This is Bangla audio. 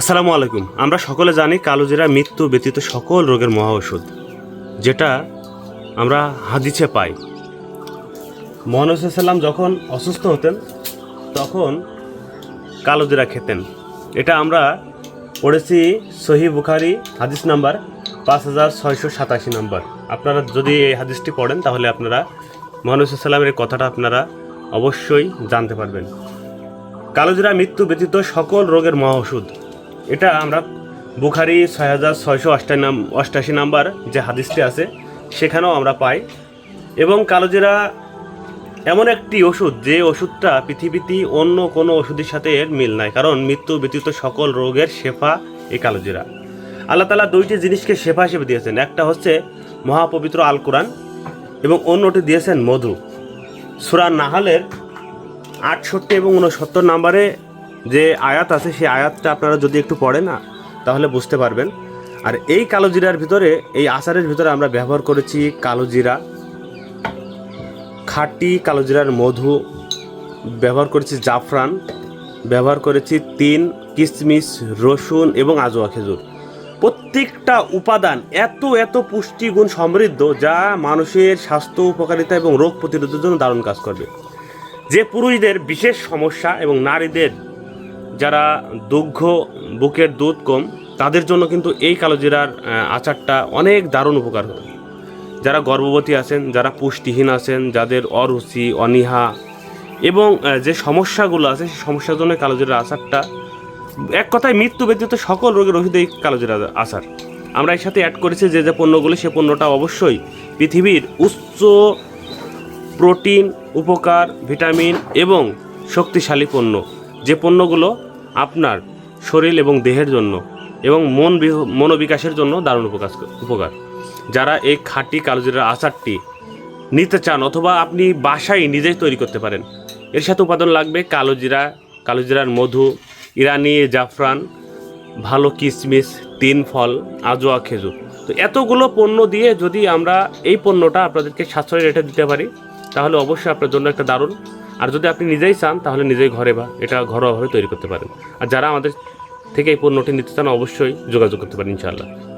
আসসালামু আলাইকুম। আমরা সকলে জানি কালোজিরা মৃত্যু ব্যতীত সকল রোগের মহা ওষুধ যেটা আমরা হাদিসে পাই। মহানসাল্লাম যখন অসুস্থ হতেন, তখন কালোজিরা খেতেন। এটা আমরা পড়েছি সহি বুখারি, হাদিস নাম্বার পাঁচ হাজার ছয়শো সাতাশি নাম্বার। আপনারা যদি এই হাদিসটি পড়েন, তাহলে আপনারা মহানসাল্লামের কথাটা আপনারা অবশ্যই জানতে পারবেন। কালোজিরা মৃত্যু ব্যতীত সকল রোগের মহা ওষুধ এটা আমরা বুখারি ছয় হাজার ছয়শো নাম, অষ্টাশি নাম্বার যে হাদিসটি আছে, সেখানেও আমরা পাই। এবং কালোজিরা এমন একটি ওষুধ যে ওষুধটা পৃথিবীতে অন্য কোনো ওষুধের সাথে এর মিল নাই, কারণ মৃত্যু ব্যতীত সকল রোগের শেফা এই কালোজিরা। আল্লাহ তালা দুইটি জিনিসকে শেফা হিসেবে দিয়েছেন, একটা হচ্ছে মহাপবিত্র আল কোরআন এবং অন্যটি দিয়েছেন মধু। সুরা নাহালের আটষট্টি এবং উনসত্তর নাম্বারে যে আয়াত আছে, সেই আয়াতটা আপনারা যদি একটু পড়েন না, তাহলে বুঝতে পারবেন। আর এই কালো জিরার ভিতরে, এই আচারের ভিতরে আমরা ব্যবহার করেছি কালো জিরা। খাঁটি কালো জিরার মধু ব্যবহার করেছি জাফরান, ব্যবহার করেছি তিন কিশমিশ রসুন এবং আজোয়া খেজুর। প্রত্যেকটা উপাদান এত এত পুষ্টিগুণ সমৃদ্ধ যা মানুষের স্বাস্থ্য, উপকারিতা এবং রোগ প্রতিরোধের জন্য দারুণ কাজ করবে। যে পুরুষদের বিশেষ সমস্যা এবং নারীদের যারা দুগ্ধ, বুকের দুধ কম, তাদের জন্য কিন্তু এই কালোজিরার আচারটা অনেক দারুণ উপকার হবে যারা গর্ভবতী আছেন, যারা পুষ্টিহীন আছেন, যাদের অরুচি, অনীহা এবং যে সমস্যাগুলো আছে, সেই সমস্যার জন্য কালোজিরার আচারটা এক কথায় মৃত্যু ব্যতীত সকল রোগের ওষুধ এই কালোজিরার আচার। আমরা এর সাথে অ্যাড করেছি যে যে পণ্যগুলো, সে পণ্যটা অবশ্যই পৃথিবীর উচ্চ প্রোটিন, উপকার, ভিটামিন এবং শক্তিশালী পণ্য। যে পণ্যগুলো আপনার শরীর এবং দেহের জন্য এবং মন মনোবিকাশের জন্য দারুণ উপকার উপকার। যারা এই খাঁটি কালোজিরার আচারটি নিতে চান অথবা আপনি বাসায় নিজেই তৈরি করতে পারেন, এর সাথে উপাদান লাগবে কালোজিরা, কালোজিরার মধু, ইরানি, জাফরান, ভালো কিশমিশ তিন ফল, আজোয়া, খেজুর। তো এতগুলো পণ্য দিয়ে যদি আমরা এই পণ্যটা আপনাদেরকে সাশ্রয় রেটে দিতে পারি তাহলে অবশ্যই আপনার জন্য একটা দারুণ। আর যদি আপনি নিজেই চান, তাহলে নিজেই ঘরে বা এটা ঘরোয়াভাবে তৈরি করতে পারেন। আর যারা আমাদের থেকে এই পণ্যটি নিতে চান, অবশ্যই যোগাযোগ করতে পারেন, ইনশাআল্লাহ।